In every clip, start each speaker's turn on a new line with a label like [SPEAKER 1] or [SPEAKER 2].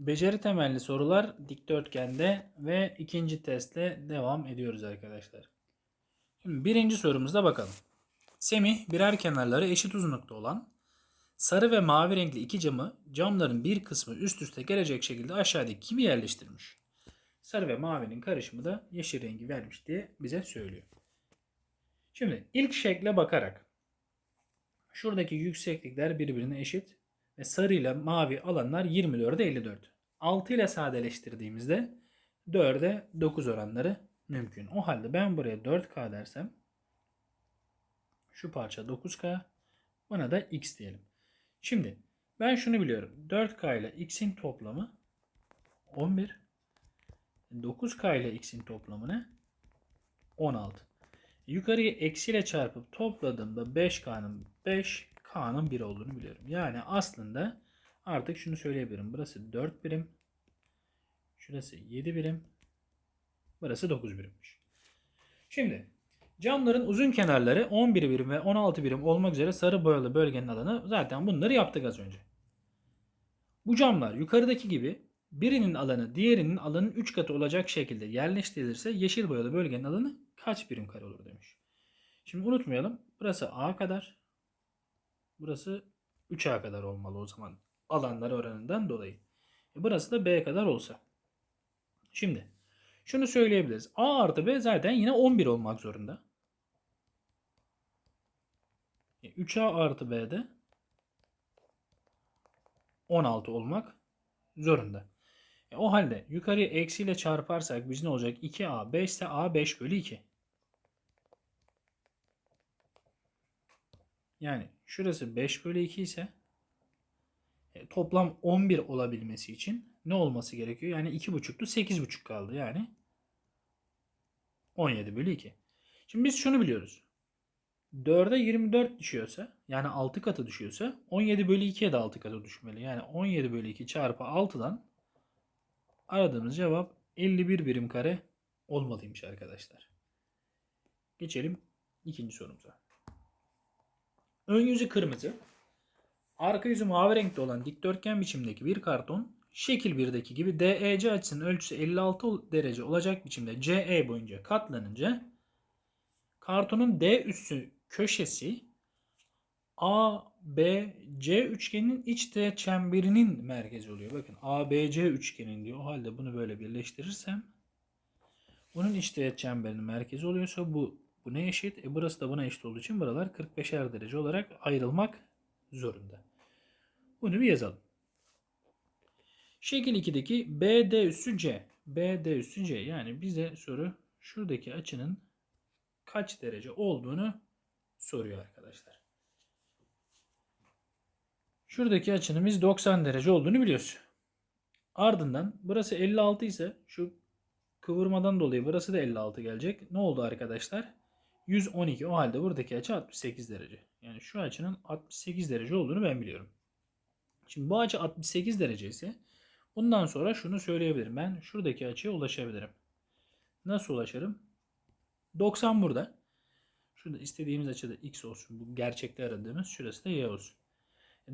[SPEAKER 1] Beceri temelli sorular dikdörtgende ve ikinci testle devam ediyoruz arkadaşlar. Şimdi birinci sorumuza bakalım. Semih birer kenarları eşit uzunlukta olan sarı ve mavi renkli iki camı camların bir kısmı üst üste gelecek şekilde aşağıdaki kimi yerleştirmiş. Sarı ve mavinin karışımı da yeşil rengi vermiş diye bize söylüyor. Şimdi ilk şekle bakarak şuradaki yükseklikler birbirine eşit ve sarı ile mavi alanlar 24'e 54. 6 ile sadeleştirdiğimizde 4'e 9 oranları mümkün. O halde ben buraya 4K dersem şu parça 9K buna da X diyelim. Şimdi ben şunu biliyorum. 4K ile X'in toplamı 11. 9K ile X'in toplamı ne? 16. Yukarıyı eksiyle çarpıp topladığımda 5K'nın 5, K'nın 1 olduğunu biliyorum. Yani aslında artık şunu söyleyebilirim. Burası 4 birim. Şurası 7 birim. Burası 9 birimmiş. Şimdi camların uzun kenarları 11 birim ve 16 birim olmak üzere sarı boyalı bölgenin alanı zaten bunları yaptık az önce. Bu camlar yukarıdaki gibi birinin alanı diğerinin alanın 3 katı olacak şekilde yerleştirilirse yeşil boyalı bölgenin alanı kaç birim kare olur demiş. Şimdi unutmayalım. Burası A kadar. Burası 3A kadar olmalı o zaman. Alanları oranından dolayı. E burası da B kadar olsa. Şimdi şunu söyleyebiliriz. A artı B zaten yine 11 olmak zorunda. E 3A artı B'de 16 olmak zorunda. E o halde yukarıya eksiyle çarparsak biz ne olacak? 2A 5 ise A 5 bölü 2. Yani şurası 5 bölü 2 ise e, toplam 11 olabilmesi için ne olması gerekiyor? Yani 2,5'tu 8,5 kaldı. Yani 17 bölü 2. Şimdi biz şunu biliyoruz. 4'e 24 düşüyorsa yani 6 katı düşüyorsa 17 bölü 2'ye de 6 katı düşmeli. Yani 17 bölü 2 çarpı 6'dan aradığımız cevap 51 birim kare olmalıymış arkadaşlar. Geçelim ikinci sorumuza. Ön yüzü kırmızı. Arka yüzü mavi renkte olan dikdörtgen biçimdeki bir karton şekil 1'deki gibi DEC açısının ölçüsü 56 derece olacak biçimde CE boyunca katlanınca kartonun D üssü köşesi ABC üçgeninin iç teğet çemberinin merkezi oluyor. Bakın ABC üçgenin diyor. O halde bunu böyle birleştirirsem bunun iç teğet çemberinin merkezi oluyorsa bu bu ne eşit? E burası da buna eşit olduğu için buralar 45'er derece olarak ayrılmak zorunda. Bunu bir yazalım. Şekil 2'deki BD üssü C. BD üssü C. Yani bize soru şuradaki açının kaç derece olduğunu soruyor arkadaşlar. Şuradaki açının biz 90 derece olduğunu biliyoruz. Ardından burası 56 ise şu kıvırmadan dolayı burası da 56 gelecek. Ne oldu arkadaşlar? 112. O halde buradaki açı 68 derece. Yani şu açının 68 derece olduğunu ben biliyorum. Şimdi bu açı 68 derece ise bundan sonra şunu söyleyebilirim. Ben şuradaki açıya ulaşabilirim. Nasıl ulaşırım? 90 burada. Şurada istediğimiz açıda x olsun. Bu gerçekte aradığımız. Şurası da y olsun.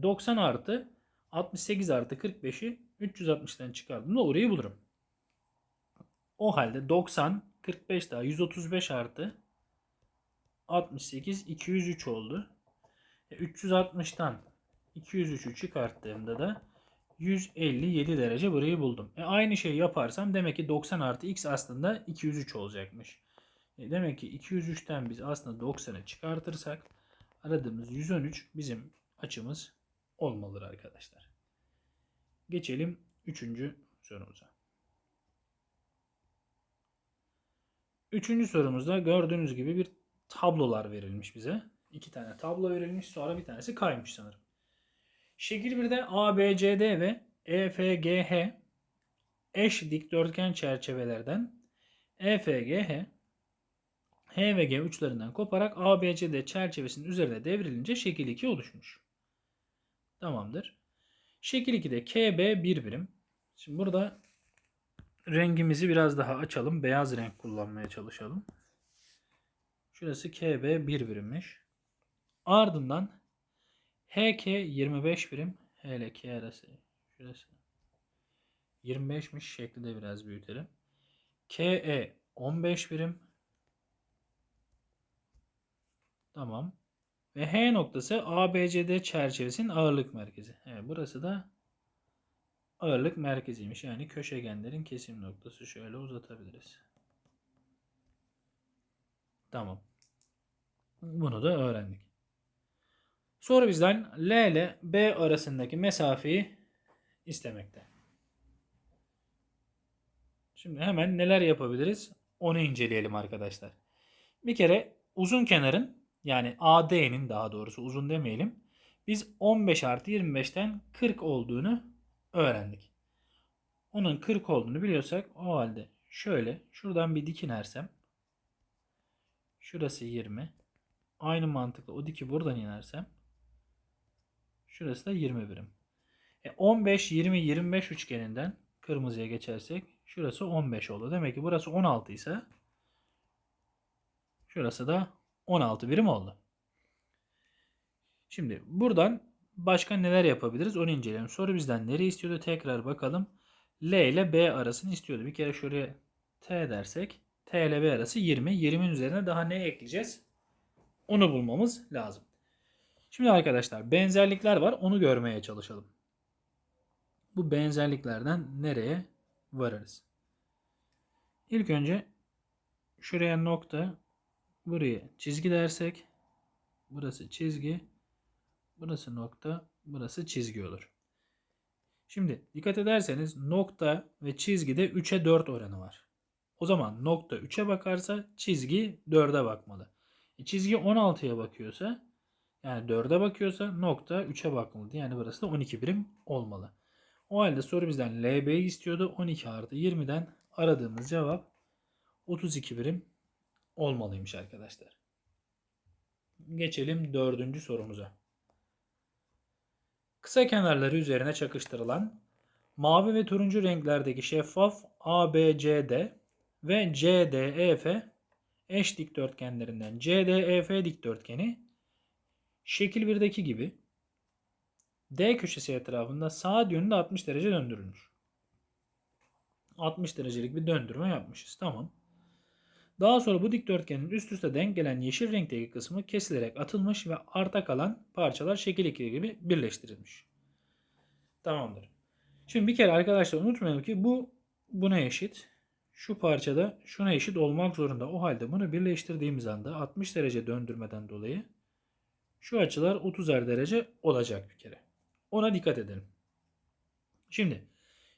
[SPEAKER 1] 90 artı 68 artı 45'i 360'tan çıkardığımda orayı bulurum. O halde 90, 45 daha 135 artı 68, 203 oldu. E, 360'tan 203'ü çıkarttığımda da 157 derece burayı buldum. E aynı şeyi yaparsam demek ki 90 artı x aslında 203 olacakmış. E demek ki 203'ten biz aslında 90'ı çıkartırsak aradığımız 113 bizim açımız olmalıdır arkadaşlar. Geçelim 3. sorumuza. Üçüncü sorumuzda gördüğünüz gibi bir tablolar verilmiş bize. İki tane tablo verilmiş sonra bir tanesi kaymış sanırım. Şekil 1'de ABCD ve EFGH eş dikdörtgen çerçevelerden EFGH H ve G uçlarından koparak ABCD çerçevesinin üzerine devrilince şekil 2 oluşmuş. Tamamdır. Şekil 2'de KB 1 birim. Şimdi burada rengimizi biraz daha açalım. Beyaz renk kullanmaya çalışalım. Şurası KB 1 birimmiş. Ardından HK 25 birim. H ile K arası. Şurası. 25'miş. Şekli de biraz büyütelim. KE 15 birim. Tamam. Ve H noktası ABCD çerçevesinin ağırlık merkezi. Evet, burası da ağırlık merkeziymiş. Yani köşegenlerin kesim noktası. Şöyle uzatabiliriz. Tamam. Bunu da öğrendik. Soru bizden L ile B arasındaki mesafeyi istemekte. Şimdi hemen neler yapabiliriz? Onu inceleyelim arkadaşlar. Bir kere uzun kenarın yani AD'nin daha doğrusu uzun demeyelim. Biz 15 artı 25'ten 40 olduğunu öğrendik. Onun 40 olduğunu biliyorsak o halde şöyle şuradan bir dik inersem şurası 20 aynı mantıkla o diki buradan inersem şurası da 20 birim. E 15 20 25 üçgeninden kırmızıya geçersek şurası 15 oldu. Demek ki burası 16 ise şurası da 16 birim oldu. Şimdi buradan başka neler yapabiliriz onu inceleyelim. Soru bizden nereyi istiyordu? Tekrar bakalım. L ile B arasını istiyordu. Bir kere şuraya T dersek T ile B arası 20. 20'nin üzerine daha ne ekleyeceğiz? Onu bulmamız lazım. Şimdi arkadaşlar benzerlikler var. Onu görmeye çalışalım. Bu benzerliklerden nereye varırız? İlk önce şuraya nokta, buraya çizgi dersek burası çizgi, burası nokta, burası çizgi olur. Şimdi dikkat ederseniz nokta ve çizgide 3'e 4 oranı var. O zaman nokta 3'e bakarsa çizgi 4'e bakmalı. E çizgi 16'ya bakıyorsa yani 4'e bakıyorsa nokta 3'e bakmalı. Yani burası da 12 birim olmalı. O halde soru bizden LB'yi istiyordu. 12 artı 20'den aradığımız cevap 32 birim olmalıymış arkadaşlar. Geçelim dördüncü sorumuza. Kısa kenarları üzerine çakıştırılan mavi ve turuncu renklerdeki şeffaf ABCD ve CDEF eş dikdörtgenlerinden CDEF dikdörtgeni şekil 1'deki gibi D köşesi etrafında saat yönünde 60 derece döndürülmüş. 60 derecelik bir döndürme yapmışız. Tamam. Daha sonra bu dikdörtgenin üst üste denk gelen yeşil renkteki kısmı kesilerek atılmış ve arta kalan parçalar şekil 2 gibi birleştirilmiş. Tamamdır. Şimdi bir kere arkadaşlar unutmayalım ki bu buna eşit. Şu parçada şuna eşit olmak zorunda. O halde bunu birleştirdiğimiz anda 60 derece döndürmeden dolayı şu açılar 30'er derece olacak bir kere. Ona dikkat edelim. Şimdi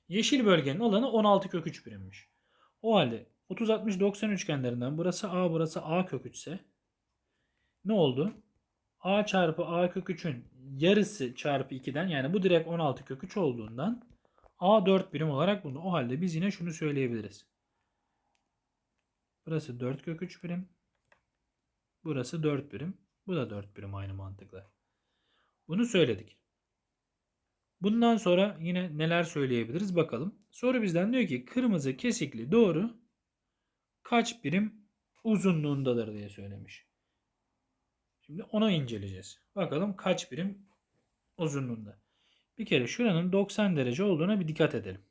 [SPEAKER 1] yeşil bölgenin alanı 16 kök 3 birimmiş. O halde 30 60 90 üçgenlerinden burası A burası A kök 3 ise ne oldu? A çarpı A kök 3'ün yarısı çarpı 2'den yani bu direkt 16 kök 3 olduğundan A 4 birim olarak bulundu. O halde biz yine şunu söyleyebiliriz. Burası 4 kök 3 birim. Burası 4 birim. Bu da 4 birim aynı mantıkla. Bunu söyledik. Bundan sonra yine neler söyleyebiliriz bakalım. Soru bizden diyor ki kırmızı kesikli doğru kaç birim uzunluğundadır diye söylemiş. Şimdi onu inceleyeceğiz. Bakalım kaç birim uzunluğunda. Bir kere şuranın 90 derece olduğuna bir dikkat edelim.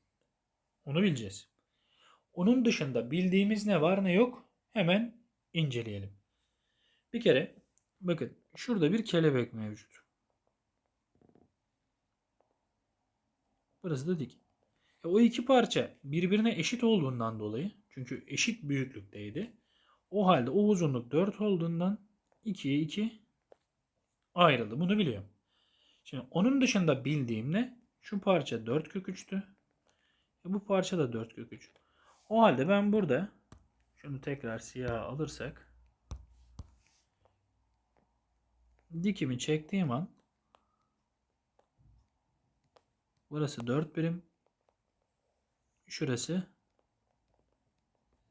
[SPEAKER 1] Onu bileceğiz. Onun dışında bildiğimiz ne var ne yok hemen inceleyelim. Bir kere bakın şurada bir kelebek mevcut. Burası da dik. E, o iki parça birbirine eşit olduğundan dolayı çünkü eşit büyüklükteydi. O halde o uzunluk 4 olduğundan 2'ye 2 ayrıldı. Bunu biliyorum. Şimdi onun dışında bildiğim ne? Şu parça 4 kök 3'tü. E, bu parça da 4 kök 3. O halde ben burada şunu tekrar siyah alırsak dikimi çektiğim an burası 4 birim şurası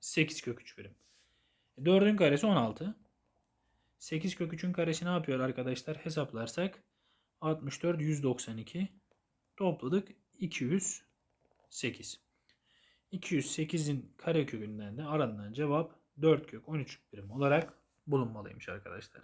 [SPEAKER 1] 8 kök 3 birim. 4'ün karesi 16. 8 kök 3'ün karesi ne yapıyor arkadaşlar? Hesaplarsak 64 192 topladık 208. 208'in karekökünden de aranan cevap 4 kök 13 birim olarak bulunmalıymış arkadaşlar.